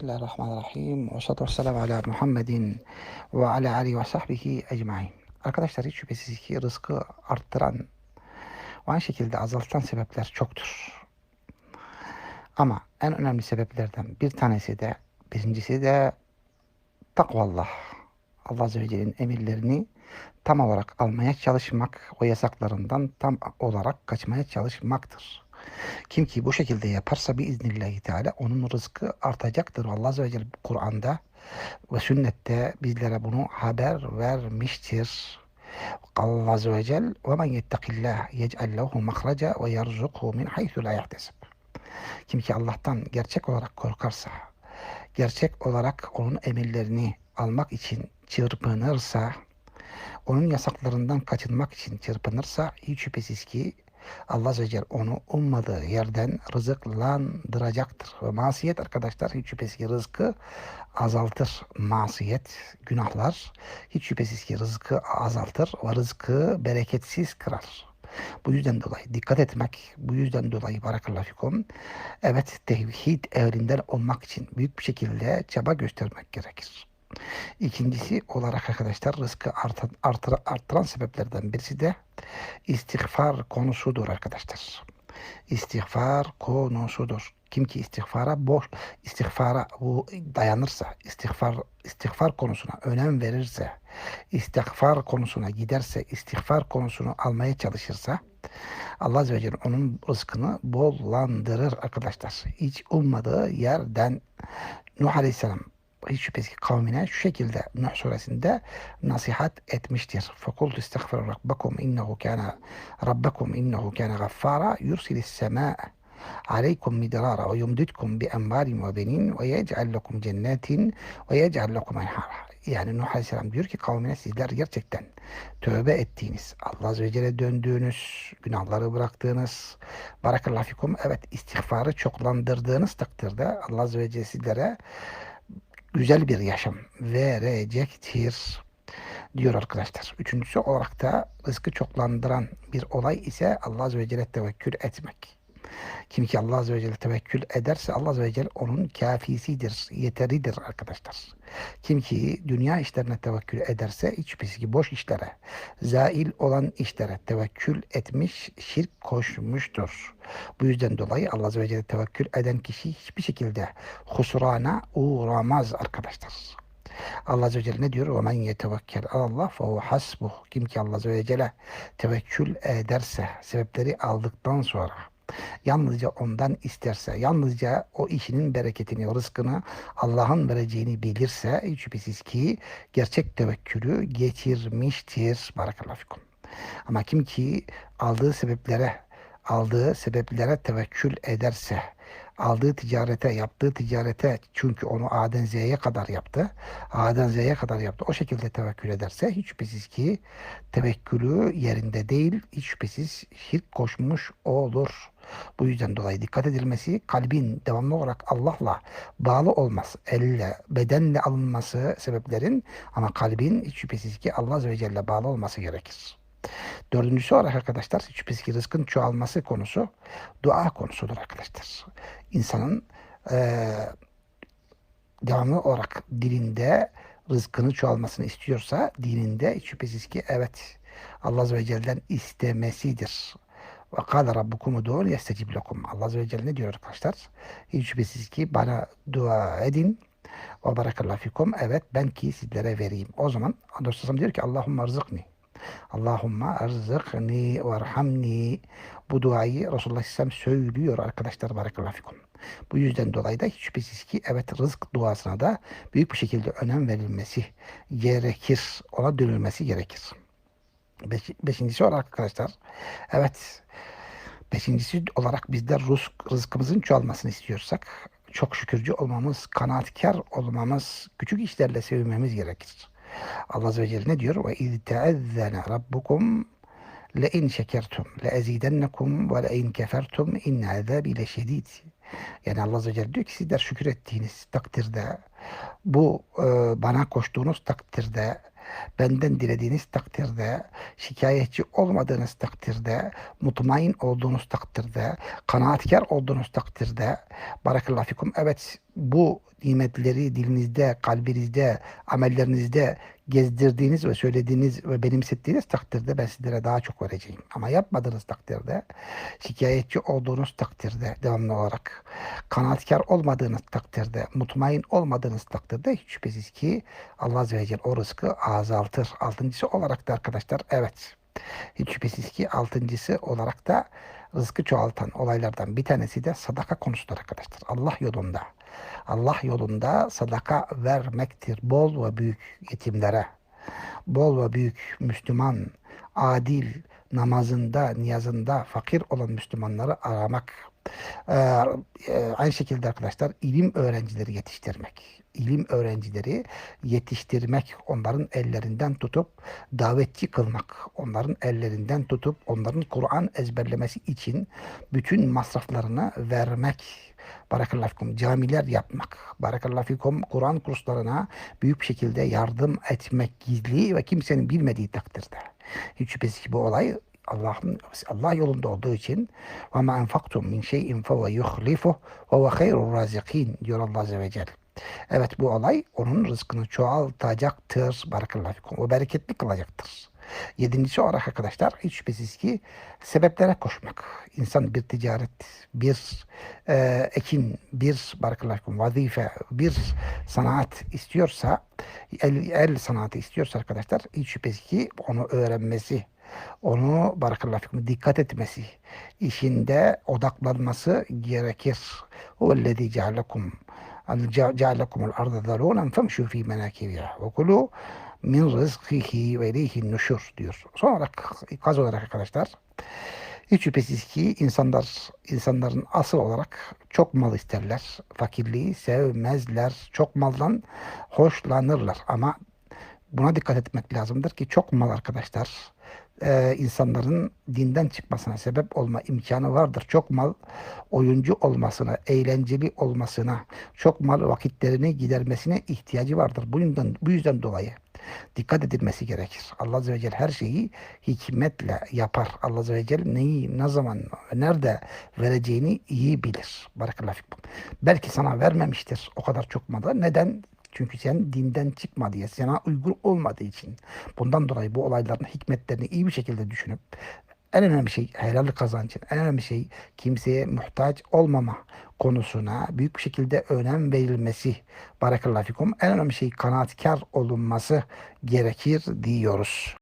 Bismillahirrahmanirrahim. Ve salatu vesselamu ala Muhammedin ve ala alihi ve sahbihi ecmain. Arkadaşlar hiç şüphesiz ki rızkı arttıran ve aynı şekilde azaltan sebepler çoktur. Ama en önemli sebeplerden bir tanesi de, birincisi de takvallah. Allah Azze ve Celle'nin emirlerini tam olarak almaya çalışmak, o yasaklarından tam olarak kaçmaya çalışmaktır. Kim ki bu şekilde yaparsa bir biiznillahü teala onun rızkı artacaktır. Allah Azze ve Celle Kur'an'da ve sünnette bizlere bunu haber vermiştir. Allah Azze ve Celle ve men yettekillah yec'al lehu mahraca ve yerzukhu min haythu la yahtesib. Kim ki Allah'tan gerçek olarak korkarsa, gerçek olarak onun emirlerini almak için çırpınırsa, onun yasaklarından kaçınmak için çırpınırsa hiç şüphesiz ki Allah Azze Celle onu ummadığı yerden rızıklandıracaktır. Ve masiyet arkadaşlar hiç şüphesiz ki rızkı azaltır. Masiyet, günahlar hiç şüphesiz ki rızkı azaltır ve rızkı bereketsiz kırar. Bu yüzden dolayı dikkat etmek, bu yüzden dolayı barakallahu fikum, evet tevhid ehlinden olmak için büyük bir şekilde çaba göstermek gerekir. İkincisi olarak arkadaşlar rızkı artan, artır, arttıran sebeplerden birisi de istiğfar konusudur arkadaşlar. İstiğfar konusudur. Kim ki istiğfara boş, istiğfara bu dayanırsa, istiğfar istiğfar konusuna önem verirse, istiğfar konusuna giderse, istiğfar konusunu almaya çalışırsa Allah Azze ve Celle onun rızkını bollandırır arkadaşlar. Hiç ummadığı yerden Nuh Aleyhisselam hiç şüphesiz ki kavmine şu şekilde Nuh suresinde nasihat etmiştir. فَقُلْتُ اسْتَغْفِرُ رَبَّكُمْ اِنَّهُ كَانَ رَبَّكُمْ اِنَّهُ كَانَ غَفَّارًا يُرْسِلِ السَّمَاءَ عليكم مدرارا ويمددكم بأموال وبنين ويجعل لكم جنات ويجعل لكم أنهارا yani Nuh Aleyhisselam diyor ki kavmine sizler gerçekten tövbe ettiğiniz, Allah Azze ve Celle döndüğünüz, günahları bıraktığınız, barakallahu fikum, evet istiğfarı çoklandırdığınız takdirde Allah Azze ve Celle sizlere güzel bir yaşam verecektir diyor arkadaşlar. Üçüncüsü olarak da rızkı çoklandıran bir olay ise Allah Azze ve Celle tevekkül etmek. Kim ki Allah Azze ve Celle tevekkül ederse Allah Azze ve Celle onun kafisidir, yeteridir arkadaşlar. Kim ki dünya işlerine tevekkül ederse hiç şüphesiz ki boş işlere, zail olan işlere tevekkül etmiş, şirk koşmuştur. Bu yüzden dolayı Allah Azze ve Celle tevekkül eden kişi hiçbir şekilde husurana uğramaz arkadaşlar. Allah Azze ve Celle ne diyor? وَمَنْ يَتَوَكَّلْ Allah فَهُ حَسْبُهُ Kim ki Allah Azze ve Celle tevekkül ederse, sebepleri aldıktan sonra yalnızca ondan isterse, yalnızca o işinin bereketini, rızkını Allah'ın vereceğini bilirse şüphesiz ki gerçek tevekkülü geçirmiştir. Barakallahu fikum. Ama kim ki aldığı sebeplere, aldığı sebeplere tevekkül ederse, aldığı ticarete, yaptığı ticarete çünkü onu A'den Z'ye kadar yaptı. A'den Z'ye kadar yaptı. O şekilde tevekkül ederse hiç şüphesiz ki tevekkülü yerinde değil, hiç şüphesiz şirk koşmuş olur. Bu yüzden dolayı dikkat edilmesi kalbin devamlı olarak Allah'la bağlı olması, elle, bedenle alınması sebeplerin ama kalbin hiç şüphesiz ki Allah Azze ve Celle bağlı olması gerekir. Dördüncüsü olarak arkadaşlar hiç şüphesiz ki rızkın çoğalması konusu dua konusudur arkadaşlar. İnsanın e, devamlı olarak dilinde rızkını çoğalmasını istiyorsa dininde hiç şüphesiz ki evet Allah Azze ve Celle'den istemesidir. Ve kâle rabbukum udûn yestecib lekum. Allah Azze ve Celle ne diyor arkadaşlar? Hiç şüphesiz ki bana dua edin. Ve barakallahu fikum. Evet ben ki sizlere vereyim. O zaman Resulullah diyor ki Allahümme rızıkni. Allahümme erzıkni verhamni. Bu duayı Resulullah Aleyhisselam söylüyor arkadaşlar barakallahu fikum. Bu yüzden dolayı da hiç şüphesiz ki evet rızk duasına da büyük bir şekilde önem verilmesi gerekir. Ona dönülmesi gerekir. Beş, beşincisi olarak arkadaşlar evet beşincisi olarak bizler rızk, rızkımızın çoğalmasını istiyorsak çok şükürcü olmamız, kanaatkar olmamız, küçük işlerle sevinmemiz gerekir. Allah Azze ve Celle ne diyor? Ve iz teezzene rabbukum le in şekertum le ezidennekum ve le in kefertum inne azabi le şedid. Yani Allah Azze ve Celle diyor ki sizler şükür ettiğiniz takdirde bu e, bana koştuğunuz takdirde benden dilediğiniz takdirde, şikayetçi olmadığınız takdirde, mutmain olduğunuz takdirde, kanaatkar olduğunuz takdirde, barakallahu fikum, evet bu nimetleri dilinizde, kalbinizde, amellerinizde gezdirdiğiniz ve söylediğiniz ve benimsettiğiniz takdirde ben sizlere daha çok vereceğim. Ama yapmadığınız takdirde, şikayetçi olduğunuz takdirde devamlı olarak, kanaatkar olmadığınız takdirde, mutmain olmadığınız takdirde hiç şüphesiz ki Allah Azze ve Celle o rızkı azaltır. Altıncısı olarak da arkadaşlar evet hiç şüphesiz ki altıncısı olarak da rızkı çoğaltan olaylardan bir tanesi de sadaka konusudur arkadaşlar. Allah yolunda. Allah yolunda sadaka vermektir. Bol ve büyük yetimlere, bol ve büyük Müslüman, adil, namazında, niyazında fakir olan Müslümanları aramak. Ee, e, aynı şekilde arkadaşlar ilim öğrencileri yetiştirmek. İlim öğrencileri yetiştirmek, onların ellerinden tutup davetçi kılmak, onların ellerinden tutup onların Kur'an ezberlemesi için bütün masraflarını vermek. Barakallahu fikum. Camiler yapmak. Barakallahu fikum. Kur'an kurslarına büyük şekilde yardım etmek gizli ve kimsenin bilmediği takdirde. Hiç şüphesiz ki bu olay Allah'ın Allah yolunda olduğu için ve ma enfaktum min şeyin fe ve yuhlifu ve huve hayrul razikin diyor Allah Azze ve Celle. Evet bu olay onun rızkını çoğaltacaktır. Barakallahu fikum. O bereketli kılacaktır. Yedincisi olarak arkadaşlar hiç şüphesiz ki sebeplere koşmak. İnsan bir ticaret, bir e, ekin, bir fikum, vazife, bir sanat istiyorsa, el, el sanatı istiyorsa arkadaşlar hiç şüphesiz ki onu öğrenmesi, onu barakallahu dikkat etmesi, işinde odaklanması gerekir. Huvellezî cealekum cealekumul arda zalûnen femşû fî menâkibiha ve kulû min rızkihi ve ileyhin nuşur diyor. Son olarak, gaz olarak arkadaşlar, hiç şüphesiz ki insanlar, insanların asıl olarak çok mal isterler. Fakirliği sevmezler. Çok maldan hoşlanırlar. Ama buna dikkat etmek lazımdır ki çok mal arkadaşlar e, insanların dinden çıkmasına sebep olma imkanı vardır. Çok mal oyuncu olmasına, eğlenceli olmasına, çok mal vakitlerini gidermesine ihtiyacı vardır. Bu yüzden, bu yüzden dolayı dikkat edilmesi gerekir. Allah Azze ve Celle her şeyi hikmetle yapar. Allah Azze ve Celle neyi, ne zaman, nerede vereceğini iyi bilir. Barakallahu fikum. Belki sana vermemiştir o kadar çok malı. Neden? Çünkü sen dinden çıkma diye, sana uygun olmadığı için. Bundan dolayı bu olayların hikmetlerini iyi bir şekilde düşünüp en önemli şey helallik kazancın, en önemli şey kimseye muhtaç olmama konusuna büyük bir şekilde önem verilmesi. Barakallahu fikum. En önemli şey kanaatkar olunması gerekir diyoruz.